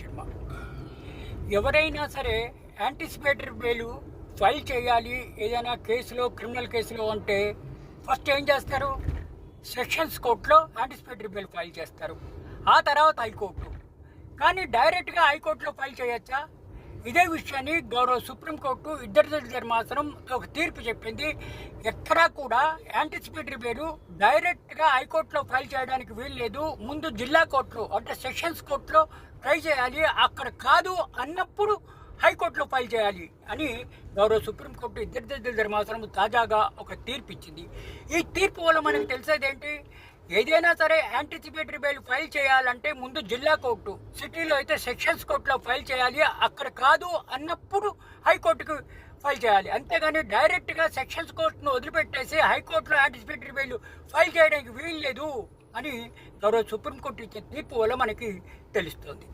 శర్మ ఎవరైనా సరే anticipatory bail file చేయాలి. ఏదైనా కేసులో క్రిమినల్ కేసులో అంటే ఫస్ట్ ఏం చేస్తారు? సెషన్స్ కోర్టులో యాంటిసిపేటరీ బెయిల్ ఫైల్ చేస్తారు. ఆ తర్వాత హైకోర్టు. కానీ డైరెక్ట్గా హైకోర్టులో ఫైల్ చేయొచ్చా? ఇదే విషయాన్ని గౌరవ సుప్రీంకోర్టు ఇద్దరు జడ్జి ధర్మాసనం ఒక తీర్పు చెప్పింది. ఎక్కడా కూడా యాంటిసిపేటరీ పేరు డైరెక్ట్గా హైకోర్టులో ఫైల్ చేయడానికి వీలు లేదు ముందు జిల్లా కోర్టులో అంటే సెషన్స్ కోర్టులో ట్రై చేయాలి. అక్కడ కాదు అన్నప్పుడు హైకోర్టులో ఫైల్ చేయాలి అని గౌరవ సుప్రీంకోర్టు ఇద్దరు జడ్జిల ధర్మాసనం తాజాగా ఒక తీర్పు ఇచ్చింది. ఈ తీర్పు వల్ల మనకు తెలిసేది ఏంటి? ఏదైనా సరే యాంటిసిపేటరీ బెయిల్ ఫైల్ చేయాలంటే ముందు జిల్లా కోర్టు సిటీలో అయితే సెక్షన్స్ కోర్టులో ఫైల్ చేయాలి అక్కడ కాదు అన్నప్పుడు హైకోర్టుకు ఫైల్ చేయాలి. అంతేగాని డైరెక్ట్గా సెక్షన్స్ కోర్టును వదిలిపెట్టేసి హైకోర్టులో యాంటిసిపేటరీ బెయిల్ ఫైల్ చేయడానికి వీలు లేదు అని గౌరవ సుప్రీంకోర్టు ఇచ్చిన తీర్పు వల్ల మనకి తెలుస్తుంది.